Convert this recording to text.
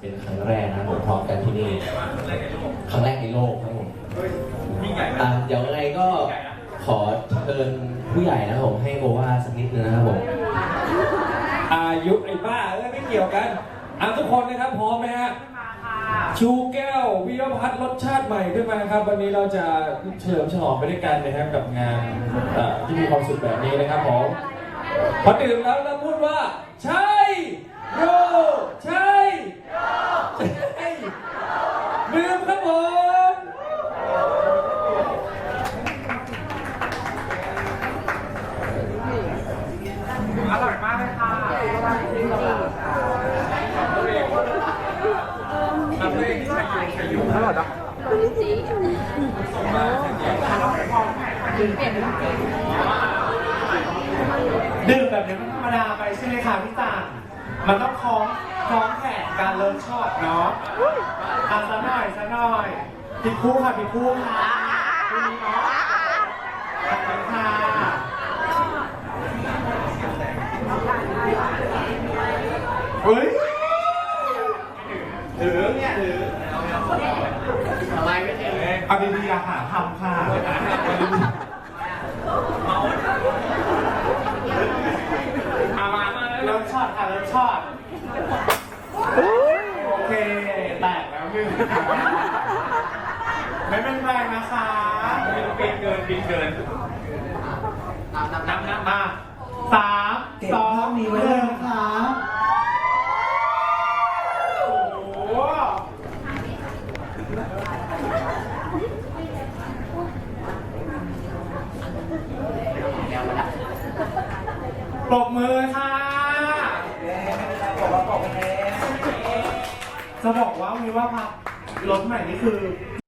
เป็นครั้งแรกนะครับผมพร้อมกันที่นี่ครั้งแรกในโลกครับผมอะเดี๋ยวยังไงก็ขอเชิญผู้ใหญ่นะครับผมให้โอวาสักนิดนึงนะครับผมอายุไอ้บ้าเอ้ยไม่เกี่ยวกันอะทุกคนนะครับพร้อมไหมฮะชูแก้ววิรพัฒน์รสชาติใหม่ขึ้นมาครับ วันนี้เราจะเฉลิมฉลองไปด้วยกันนะครับกับงานเอ่อที่มีความสุขแบบนี้นะครับผมพอดื่มแล้วแล้วพูดว่า อร่อยจังดื่มแบบนี้มันธรรมดาไปใช่ไหมคะพี่จางมันต้องคล้องคล้องแขนการเลิฟช็อตเนาะอะซะหน่อยซะหน่อยผิดคู่ค่ะผิดคู่ค่ะคู่นี้เนาะ ฮ้ยถือเนี่ยถืออะไรไม่เห็นเอาดีๆอะค่ะทำค่ะเอามามามาเริ่มช็อตค่ะเริ่มช็อตโอเคแตกแล้วมึงไม่เป็นไรนะคะปีนเกินปีนเกินน้ำน้ำมาสามสองหนึ่งนะคะโอ้โห ปรบมือค่ะจะบอกว่ามีว่าพักรถใหม่นี่คือ